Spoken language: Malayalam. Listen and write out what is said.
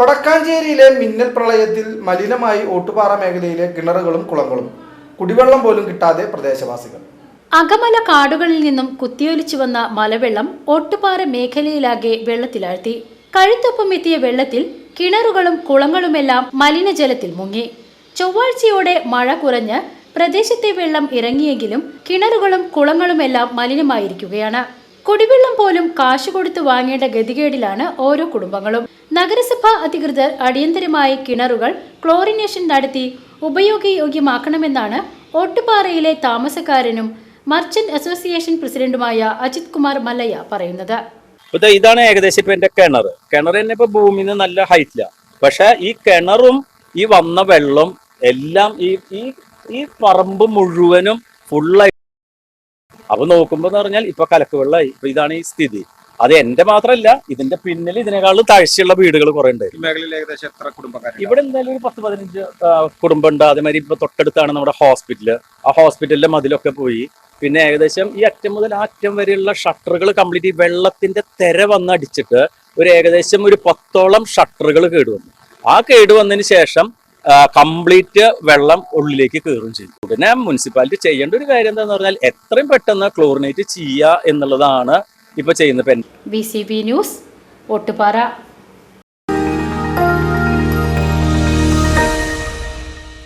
വടക്കാഞ്ചേരിയിലെ മിന്നൽ പ്രളയത്തിൽ മലിനമായി ഓട്ടുപാറ മേഖലയിലെ കിണറുകളും കുളങ്ങളും. കുടിവെള്ളം പോലും കിട്ടാതെ പ്രദേശവാസികൾ. അകമല കാടുകളിൽ നിന്നും കുത്തിയൊലിച്ചു വന്ന മലവെള്ളം ഒട്ടുപാറ മേഖലയിലാകെ വെള്ളത്തിലാഴ്ത്തി. കഴുത്തൊപ്പം എത്തിയ വെള്ളത്തിൽ കിണറുകളും കുളങ്ങളുമെല്ലാം മലിനജലത്തിൽ മുങ്ങി. ചൊവ്വാഴ്ചയോടെ മഴ കുറഞ്ഞ് പ്രദേശത്തെ വെള്ളം ഇറങ്ങിയെങ്കിലും കിണറുകളും കുളങ്ങളുമെല്ലാം മലിനമായിരിക്കുകയാണ്. കുടിവെള്ളം പോലും കാശ് കൊടുത്ത് വാങ്ങേണ്ട ഗതികേടിലാണ് ഓരോ കുടുംബങ്ങളും. നഗരസഭാ അധികൃതർ അടിയന്തരമായി കിണറുകൾ ക്ലോറിനേഷൻ നടത്തി ഉപയോഗയോഗ്യമാക്കണമെന്നാണ് ഓട്ടുപാറയിലെ താമസക്കാരനും മർച്ചന്റ് അസോസിയേഷൻ പ്രസിഡന്റുമായ അജിത് കുമാർ മല്ലയ്യ പറയുന്നത്. ഇതാണ് ഏകദേശം ഇപ്പൊ എന്റെ കിണർ. കിണർ തന്നെ ഇപ്പൊ നിന്ന് നല്ല ഹൈറ്റില. പക്ഷെ ഈ കിണറും ഈ വന്ന വെള്ളം എല്ലാം ഈ ഈ പറമ്പ് മുഴുവനും ഫുള്ളായി അപ്പൊ നോക്കുമ്പോ എന്ന് പറഞ്ഞാൽ ഇപ്പൊ കലക്ക് വെള്ളമായി ഇപ്പൊ ഇതാണ് ഈ സ്ഥിതി. അത് എന്റെ മാത്രമല്ല ഇതിന്റെ പിന്നിൽ ഇതിനേക്കാൾ താഴ്ചയുള്ള വീടുകൾ കുറെ ഉണ്ട്. മേഖലയിൽ ഏകദേശം എത്ര ഇവിടെ എന്തായാലും ഒരു പത്ത് പതിനഞ്ച് കുടുംബം ഉണ്ട് അതേമാതിരി ഇപ്പൊ തൊട്ടടുത്താണ് നമ്മുടെ ഹോസ്പിറ്റൽ. ആ ഹോസ്പിറ്റലിലെ മതിലൊക്കെ പോയി. പിന്നെ ഏകദേശം ഈ അറ്റം മുതൽ ആ അറ്റം വരെയുള്ള ഷട്ടറുകൾ കംപ്ലീറ്റ് വെള്ളത്തിന്റെ തെര വന്ന് അടിച്ചിട്ട് ഒരു ഏകദേശം ഒരു പത്തോളം ഷട്ടറുകൾ കേടുവന്നു. ആ കേടുവന്നതിന് ശേഷം കംപ്ലീറ്റ് വെള്ളം ഉള്ളിലേക്ക് കയറും ചെയ്യും ഉടനെ മുനിസിപ്പാലിറ്റി ചെയ്യേണ്ട ഒരു കാര്യം എന്താന്ന് പറഞ്ഞാൽ എത്രയും പെട്ടെന്ന് ക്ലോറിനേറ്റ് ചെയ്യുക എന്നുള്ളതാണ് ഇപ്പൊ ചെയ്യുന്നത് ബി ന്യൂസ് ഒട്ടുപാറ